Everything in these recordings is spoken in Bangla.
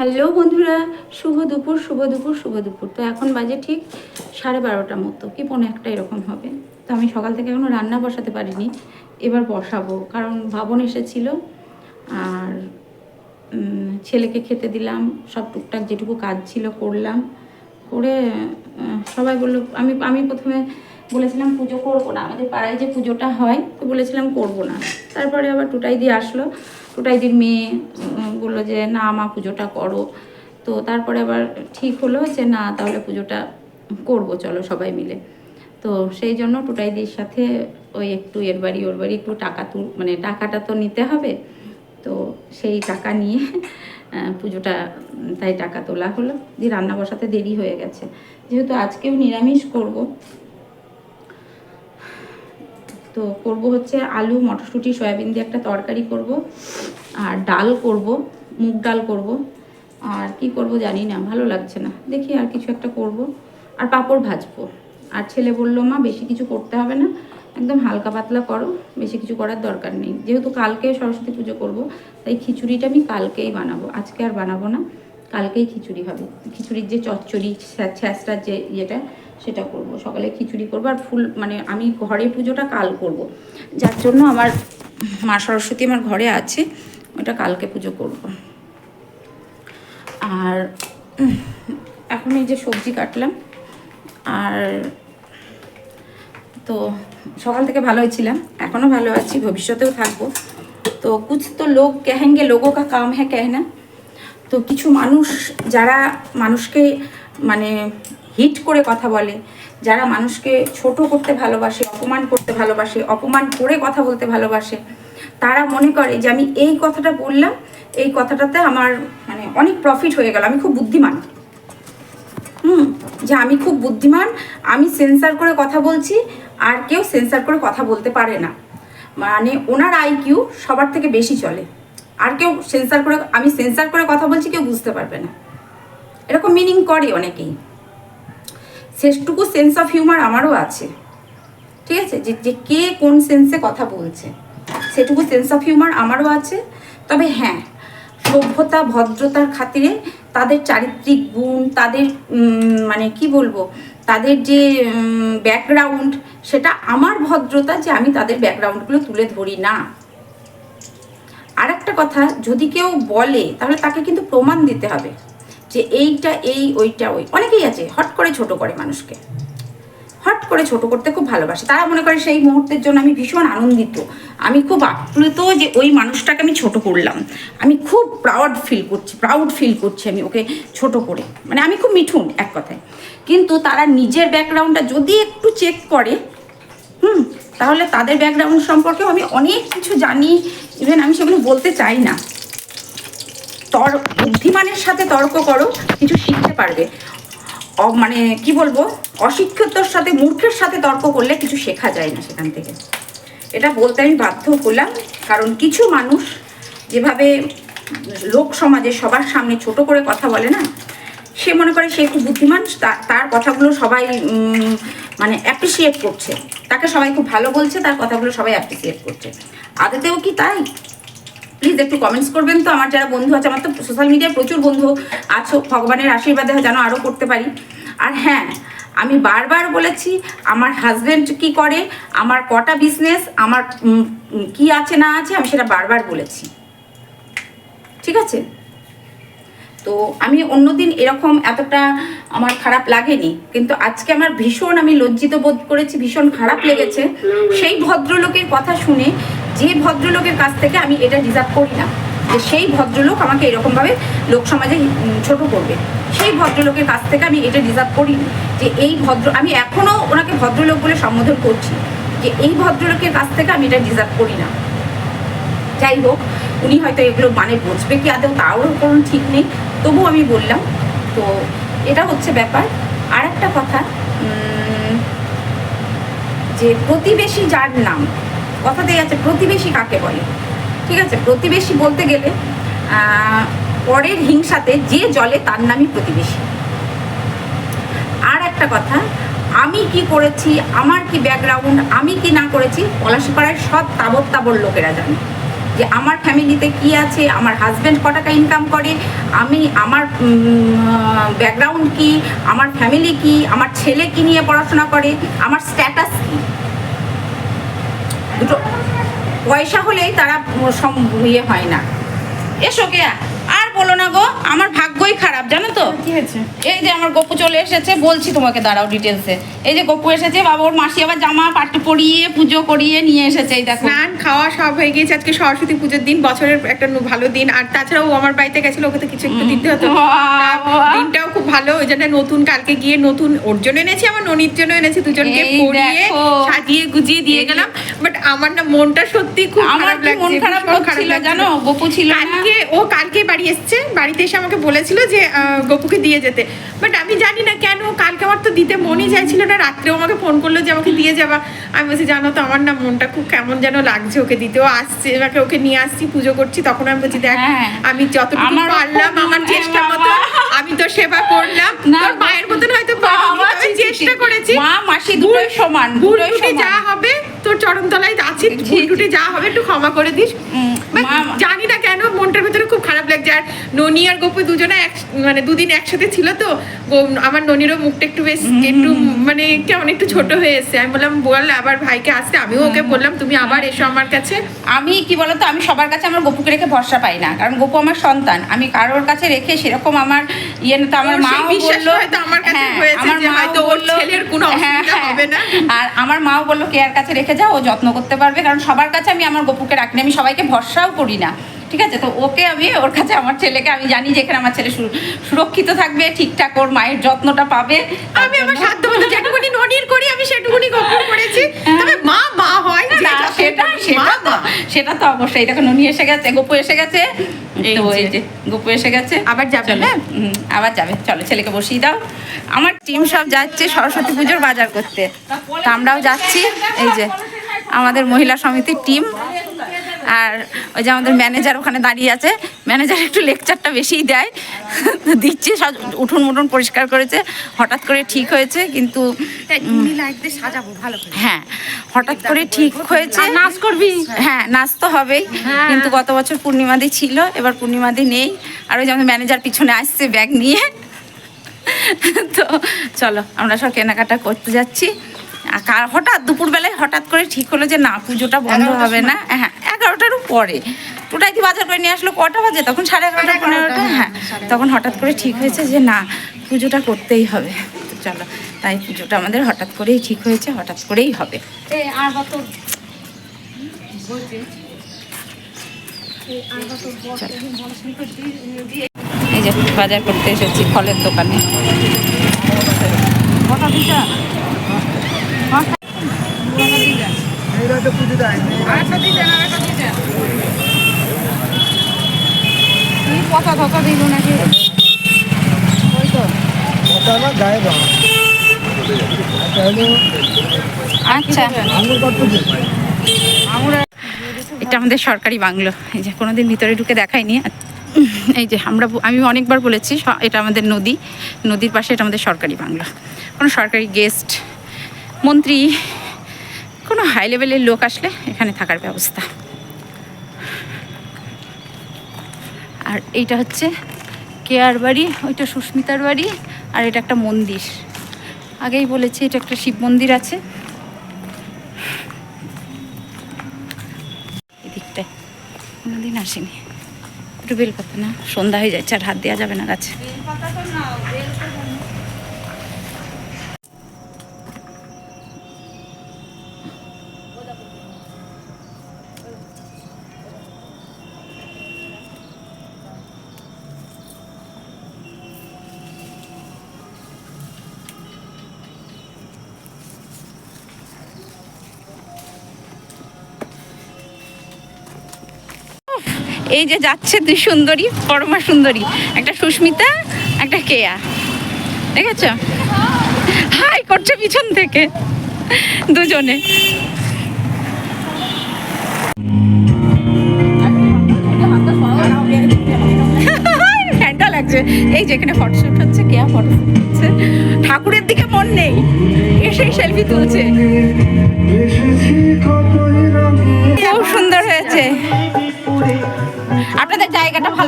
হ্যালো বন্ধুরা, শুভ দুপুর শুভ দুপুর শুভ দুপুর। তো এখন বাজে ঠিক সাড়ে বারোটা মতো, কি পনেরো একটা এরকম হবে। তো আমি সকাল থেকে এখনও রান্না বসাতে পারিনি, এবার বসাবো। কারণ ভাবন এসেছিল, আর ছেলেকে খেতে দিলাম, সব টুকটাক যেটুকু কাজ ছিল করলাম। করে সবাই বলল, আমি আমি প্রথমে বলেছিলাম, পুজো করব না। আমাদের পাড়ায় যে পুজোটা হয়, তো বলেছিলাম, করব না। তারপরে আবার টুটাই দিয়ে আসলো। টুটাইদির মেয়ে বলল যে, না, মা, পুজোটা করো। তো তারপরে আবার ঠিক হলো যে, না, তাহলে পুজোটা করব, চলো সবাই মিলে। তো সেই জন্য টুটাইদির সাথে ওই একটু এর বাড়ি, ওর বাড়ি একটু টাকা তুল মানে টাকাটা তো নিতে হবে। তো সেই টাকা নিয়ে পুজোটা, তাই টাকা তোলা হলো। দিয়ে রান্না বসাতে দেরি হয়ে গেছে। যেহেতু আজকেও নিরামিষ করব তো করব হচ্ছে আলু, মটরশুঁটি, সয়াবিন দিয়ে একটা তরকারি করব, আর ডাল করব, মুগ ডাল করব। আর কি করব জানি না, ভালো লাগছে না। দেখি আর কিছু একটা করব। আর পাঁপড় ভাজবো। আর ছেলে বলল, মা, বেশি কিছু করতে হবে না। একদম হালকা পাতলা করো। বেশি কিছু করার দরকার নেই। যেহেতু কালকে সরস্বতী পুজো করব, তাই খিচুড়িটা আমি কালকেই বানাবো। আজকে আর বানাবো না। কালকেই খিচুড়ি হবে। খিচুড়ির যে চচ্চড়ি, ছ্যা- ছ্যাঁচড়ার যে ইয়েটা সেটা করব, সকালে খিচুড়ি করব আর ফুল মানে আমি ঘরে পুজোটা কাল করব। যার জন্য আমার মা সরস্বতী আমার ঘরে আছে, ওটা কালকে পুজো করব। আর এখন এই যে সবজি কাটলাম, আর তো সকাল থেকে ভালো ছিলাম এখনও ভালো আছি, ভবিষ্যতেও থাকব। তো কুছ তো লোক কহেঙ্গে, লোগো কা কাম হ্যাঁ কেহনা তো কিছু মানুষ, যারা মানুষকে মানে হিট করে কথা বলে, যারা মানুষকে ছোট করতে ভালোবাসে, অপমান করতে ভালোবাসে, অপমান করে কথা বলতে ভালোবাসে, তারা মনে করে যে আমি এই কথাটা বললাম, এই কথাটাতে আমার মানে অনেক প্রফিট হয়ে গেল, আমি খুব বুদ্ধিমান। হুম, যে আমি খুব বুদ্ধিমান, আমি সেন্সার করে কথা বলছি, আর কেউ সেন্সার করে কথা বলতে পারে না। মানে ওনার আইকিউ সবার থেকে বেশি চলে। আর কেউ সেন্সার করে, আমি সেন্সার করে কথা বলছি, কেউ বুঝতে পারবে না। এরকম মিনিং করে অনেকেই। শেষটুকু সেন্স অফ হিউমার আমারও আছে। ঠিক আছে? যে যে কে কোন সেন্সে কথা বলছে। সেটুকু সেন্স অফ হিউমার আমারও আছে। তবে হ্যাঁ সভ্যতা, ভদ্রতার খাতিরে তাদের চারিত্রিক গুণ, তাদের মানে কি বলব? তাদের যে ব্যাকগ্রাউন্ড সেটা আমার ভদ্রতা যে আমি তাদের ব্যাকগ্রাউন্ডগুলো তুলে ধরি না। আর একটা কথা, যদি কেউ বলে, তাহলে তাকে কিন্তু প্রমাণ দিতে হবে। যে এইটা, এই, ওইটা, ওই। অনেকেই আছে, হট করে ছোট করে মানুষকে। হট করে ছোট করতে খুব ভালোবাসে। তারা মনে করে সেই মুহূর্তের জন্য আমি ভীষণ আনন্দিত। আমি খুব আপ্লুত যে ওই মানুষটাকে আমি ছোট করলাম। আমি খুব প্রাউড ফিল করছি প্রাউড ফিল করছি আমি ওকে ছোট করে। মানে আমি খুব মিঠুন, এক কথায়। কিন্তু তারা নিজের ব্যাকগ্রাউন্ডটা যদি একটু চেক করে, হুম, তাহলে তাদের ব্যাকগ্রাউন্ড সম্পর্কেও আমি অনেক কিছু জানি। ইভেন আমি সেগুলো বলতে চাই না। তর, বুদ্ধিমানের সাথে তর্ক করো, কিছু শিখতে পারবে। মানে কি বলব? অশিক্ষিতর সাথে, মূর্খের সাথে তর্ক করলে কিছু শেখা যায় না সেখান থেকে। এটা বলতে আমি বাধ্য হলাম, কারণ কিছু মানুষ যেভাবে লোক সমাজে সবার সামনে ছোট করে কথা বলে না, সে মনে করে সে খুব বুদ্ধিমান তার কথাগুলো সবাই মানে অ্যাপ্রিসিয়েট করছে। তাকে সবাই খুব ভালো বলছে, তার কথাগুলো সবাই অ্যাপ্রিসিয়েট করছে। আদতেও কি তাই? প্লিজ একটু কমেন্টস করবেন তো, আমার যারা বন্ধু আছে, আমার তো সোশ্যাল মিডিয়ায় প্রচুর বন্ধু আছো, ভগবানের আশীর্বাদে যেন আরও করতে পারি। আর হ্যাঁ আমি বারবার বলেছি, আমার হাজব্যান্ড কি করে, আমার কটা বিজনেস আমার কি আছে না আছে, আমি সেটা বারবার বলেছি। ঠিক আছে? তো আমি অন্যদিন এরকম এতটা আমার খারাপ লাগেনি, কিন্তু আজকে আমার ভীষণ আমি লজ্জিত বোধ করেছি, ভীষণ খারাপ লেগেছে। সেই ভদ্রলোকের কথা শুনে যে ভদ্রলোকের কাছ থেকে আমি এটা ডিজার্ভ করি না, যে সেই ভদ্রলোক আমাকে এরকমভাবে লোক সমাজে ছোট করবে। সেই ভদ্রলোকের কাছ থেকে আমি এটা ডিজার্ভ করি যে এই ভদ্র, আমি এখনও ওনাকে ভদ্রলোক বলে সম্বোধন করছি, যে এই ভদ্রলোকের কাছ থেকে আমি এটা ডিজার্ভ করি না। যাই হোক, উনি হয়তো এগুলো মানে বুঝবে কি আদৌ তাও কোনো ঠিক নেই তবু আমি বললাম, তো এটা হচ্ছে ব্যাপার। আর একটা কথা যে প্রতিবেশী যার নাম কথাতেই আছে প্রতিবেশী কাকে বলে? ঠিক আছে? প্রতিবেশী বলতে গেলে পরের হিংসাতে যে জলে তার নামই প্রতিবেশী। আর একটা কথা, আমি কি করেছি, আমার কি ব্যাকগ্রাউন্ড আমি কি না করেছি পলাশিপাড়ায় সব তাবর তাবর লোকেরা জানে। যে আমার ফ্যামিলিতে কি আছে, আমার হাজব্যান্ড ক টাকা ইনকাম করে, আমি, আমার ব্যাকগ্রাউন্ড কি, আমার ফ্যামিলি কি, আমার ছেলে কি নিয়ে পড়াশোনা করে, আমার স্ট্যাটাস কি? দুটো পয়সা হলেই তারা ইয়ে হয় না। এসো কেয়া বলো না গো আমার ভাগ্যই খারাপ জানো তো? কি হয়েছে? এই যে আমার গপু চলে এসেছে বলছি তোমাকে দাঁড়াও ডিটেলসে এই যে গপু এসেছে বাবা ওর মাসি আবার জামা পাটি পরিয়ে পুজো করিয়ে নিয়ে এসেছে এই দেখো। স্নান খাওয়া সব হয়ে গিয়েছে আজকে সরস্বতী পুজোর দিন বছরের একটা ভালো দিন। আর তাছাড়াও ও আমার বাড়িতে গেছিল ওকে তো কিছু একটু দিতে হতো। দিনটাও খুব ভালো ওই জন্য নতুন কালকে গিয়ে নতুন ওর জন্য এনেছি আমার ননির জন্য এনেছি দুজনকে পরিয়ে সাজিয়ে গুজিয়ে দিয়ে গেলাম। বাট আমার না মনটা সত্যি খুব আমার খারাপ কি মন খারাপ করছিল জানো? গপু ছিল কালকে ও কালকে বাড়ি এসছে। বাড়িতে এসে আমাকে বলেছিল যে গপুকে দিয়ে যেতে। বাট আমি জানি না কেন কালকে আমার তো দিতে মনই চাইছিল না রাত্রেও আমাকে ফোন করল যে আমাকে দিয়ে যাবা। আমি বলছি জানো তো আমার না মনটা খুব কেমন যেন লাগছে ওকে দিতে ও আসছে এবারে ওকে নিয়ে আসছি পুজো করছি তখন আমি বলছি দেখ হ্যাঁ। আমি যতটুকু পারলাম আমার চেষ্টা মতো আমি তো সেবা করলাম। তোর মায়ের মতন হয়তো চেষ্টা করেছি। মা মাসি দুটোই সমান দুটোই যা হবে তোর চরণ তলায় আছি যা হবে একটু ক্ষমা করে দিস। জানি না কেন মনটার ভিতরে খুব খারাপ লাগছে। আর ননি আর গোপু দুজনে এক মানে দুদিন একসাথে ছিল তো আমার ননিরও মুখটা একটু বেশ একটু মানে কেমন একটু ছোট হয়ে এসছে। আমি বললাম বল আবার ভাইকে আসতে। আমিও ওকে বললাম তুমি আবার এসো আমার কাছে। আমি কি বলতো আমি সবার কাছে আমার গপুকে রেখে ভরসা পাই না। কারণ গপু আমার সন্তান। আমি কারোর কাছে রেখে সেরকম আমার ইয়ে না তো আমার মা বিশ্বাস বলল হয়তো আমার কাছে হয়েছে আমার মাও বললো- ছেলের কোনো অসুবিধা। হবে না। আর আমার মাও বলল কেয়ার কাছে রেখে যাও? ও যত্ন করতে পারবে। কারণ সবার কাছে আমি আমার গপুকে রাখিনি আমি সবাইকে ভরসাও করি না। ঠিক আছে? তো ওকে আমি ওর কাছে আমার ছেলেকে আমি জানি যে এখানে আমার ছেলে সুরক্ষিত থাকবে ঠিকঠাক ওর মায়ের যত্নটা পাবে। আমি আমার সাধ্য মতো যেটুকুনি ননির করি আমি সেটুকুনি গোপুর করেছি। তবে মা মা হয় না, সেটা সেটা তো সেটা তো অবশ্যই। দেখো ননি এসে গেছে গপু এসে গেছে। তো এই যে গপু এসে গেছে। আবার যাবে, হ্যাঁ? আবার যাবে। চলো ছেলেকে বসিয়ে দাও। আমার টিম সব যাচ্ছে সরস্বতী পুজোর বাজার করতে। তো আমরাও যাচ্ছি। এই যে আমাদের মহিলা সমিতির টিম। আর ওই যে আমাদের ম্যানেজার ওখানে দাঁড়িয়ে আছে। ম্যানেজার একটু লেকচারটা বেশিই দেয়। দিচ্ছে সব উঠুন মুঠুন পরিষ্কার করেছে। হঠাৎ করে ঠিক হয়েছে কিন্তু সাজাবো ভালো হ্যাঁ হঠাৎ করে ঠিক হয়েছে। নাচ করবি? হ্যাঁ নাচ তো হবেই কিন্তু গত বছর পূর্ণিমাদি ছিল এবার পূর্ণিমাদি নেই। আর ওই যে আমাদের ম্যানেজার পিছনে আসছে ব্যাগ নিয়ে। তো চলো আমরা সব কেনাকাটা করতে যাচ্ছি। হঠাৎ দুপুরবেলায় হঠাৎ করে ঠিক হলো যে না পুজোটা বন্ধ হবে না। হ্যাঁ এগারোটারও পরে টোটাই কি বাজার করে নিয়ে আসলো কটা বাজে? তখন সাড়ে এগারোটা পনেরোটা হ্যাঁ তখন হঠাৎ করে ঠিক হয়েছে যে না পুজোটা করতেই হবে। তো চলো তাই পুজোটা আমাদের হঠাৎ করেই ঠিক হয়েছে হঠাৎ করেই হবে। এই যে বাজার করতে এসেছি ফলের দোকানে। দিল নাকি? ওই তো। আচ্ছা। এটা আমাদের সরকারি বাংলো। এই যে কোনোদিন ভিতরে ঢুকে দেখাইনি এই যে আমরা আমি অনেকবার বলেছি এটা আমাদের নদী। নদীর পাশে এটা আমাদের সরকারি বাংলো। কোনো সরকারি গেস্ট মন্ত্রী কোনো হাই লেভেলের লোক আসলে এখানে থাকার ব্যবস্থা। আর এইটা হচ্ছে কেয়ার বাড়ি, ওইটা সুস্মিতার বাড়ি, আর এটা একটা মন্দির। আগেই বলেছি এটা একটা শিব মন্দির আছে। এদিকটায় কোনোদিন আসেনি। একটু বেলপাতা না, সন্ধ্যা হয়ে যাচ্ছে আর হাত দেওয়া যাবে না গাছে। এই যে যাচ্ছে দুই সুন্দরী পরমা সুন্দরী। একটা সুস্মিতা, একটা কেয়া। দেখেছ? হাই, করছে পিছন থেকে। দুজনে। লাগছে। এই যেখানে ফটোশুট হচ্ছে, কেয়া ফটোশুট হচ্ছে। ঠাকুরের দিকে মন নেই। এসেই সেলফি তুলছে।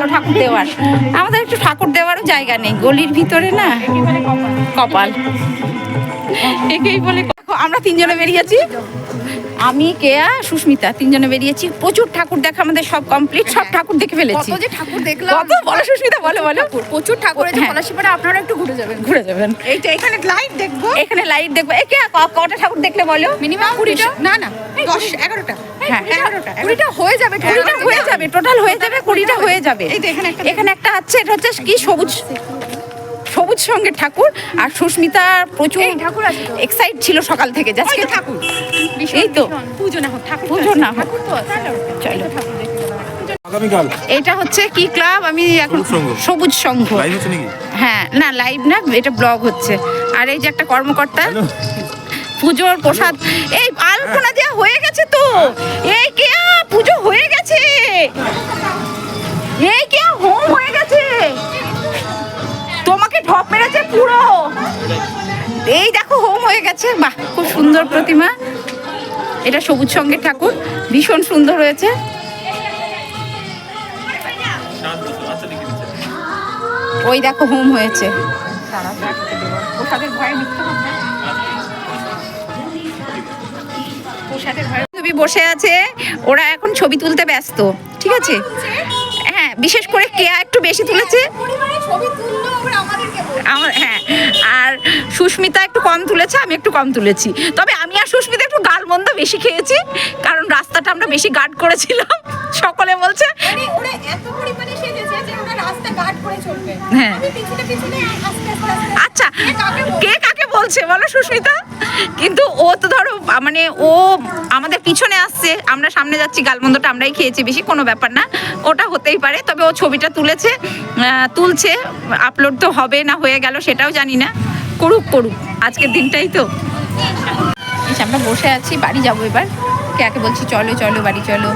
ভালো ঠাকুর দেওয়ার। আমাদের একটু ঠাকুর দেওয়ারও জায়গা নেই গলির ভিতরে না? কপাল। একেই বলে আমরা তিনজনে বেরিয়েছি। আমি কেয়া সুস্মিতা তিনজনে বেরিয়েছি। প্রচুর ঠাকুর দেখা আমাদের সব কমপ্লিট সব ঠাকুর দেখে ফেলেছি। কত যে ঠাকুর দেখলাম। কত বলো সুস্মিতা বলো বলো। প্রচুর ঠাকুর আছে হ্যাঁ। আপনারা একটু ঘুরে যাবেন। ঘুরে যাবেন। এইটা এখানে লাইট দেখব? এখানে লাইট দেখব। এ কেয়া কটা ঠাকুর দেখলে বলো? মিনিমাম কুড়িটা? না না দশ এগারোটা। হ্যাঁ এগারোটা কুড়িটা হয়ে যাবে কুড়িটা হয়ে যাবে টোটাল হয়ে যাবে কুড়িটা হয়ে যাবে। এই এখানে একটা এখানে একটা আছে এটা হচ্ছে কি সবুজ সবুজ সঙ্গে ঠাকুর। আর সুস্মিতা প্রচুর ঠাকুর এক্সাইট ছিল সকাল থেকে। যে আজকে ঠাকুর। এই তো। পুজো না হোক ঠাকুর পুজো না হোক। ঠাকুর তো আছে। চলো। আগামীকাল? এটা হচ্ছে কি ক্লাব? আমি এখন সবুজ সংঘ। সবুজ সংঘ। লাইভ হচ্ছে নাকি? হ্যাঁ না লাইভ না এটা ব্লগ হচ্ছে। আর এই যে একটা কর্মকর্তা পুজোর প্রসাদ। এই আলপনা দেওয়া হয়ে গেছে তো। এই কে পুজো হয়ে গেছে। এই কে হোম হয়ে গেছে। তোমাকে ঢপ মেরেছে পুরো। এই দেখো হোম হয়ে গেছে। বাহ খুব সুন্দর প্রতিমা। এটা সবুজ সঙ্গে ঠাকুর ভীষণ সুন্দর হয়েছে। ওই দেখো হোম হয়েছে। ছবি বসে আছে ওরা এখন ছবি তুলতে ব্যস্ত ঠিক আছে? বিশেষ করে কেয়া একটু বেশি তুলেছে। আমার হ্যাঁ আর সুস্মিতা একটু কম তুলেছে আমি একটু কম তুলেছি তবে আমি আর সুস্মিতা একটু গাল মন্দ বেশি খেয়েছি কারণ রাস্তাটা আমরা বেশি গার্ড করেছিলাম সকলে বলছে মানে হ্যাঁ। আচ্ছা কে কাকে বলছে? কে কাকে বলছে বলো সুস্মিতা। কিন্তু ও তো ধরো মানে ও আমাদের পিছনে আসছে, আমরা সামনে যাচ্ছি, গালমন্দটা আমরাই খেয়েছি, বেশি কোনো ব্যাপার না। ওটা হতেই পারে, তবে ও ছবিটা তুলেছে তুলছে আপলোড তো হবে না হয়ে গেল, সেটাও জানি না। করুক করুক, আজকের দিনটাই তো। আমরা বসে আছি, বাড়ি যাব এবার। কাকে বলছি, চলো চলো, বাড়ি চলো।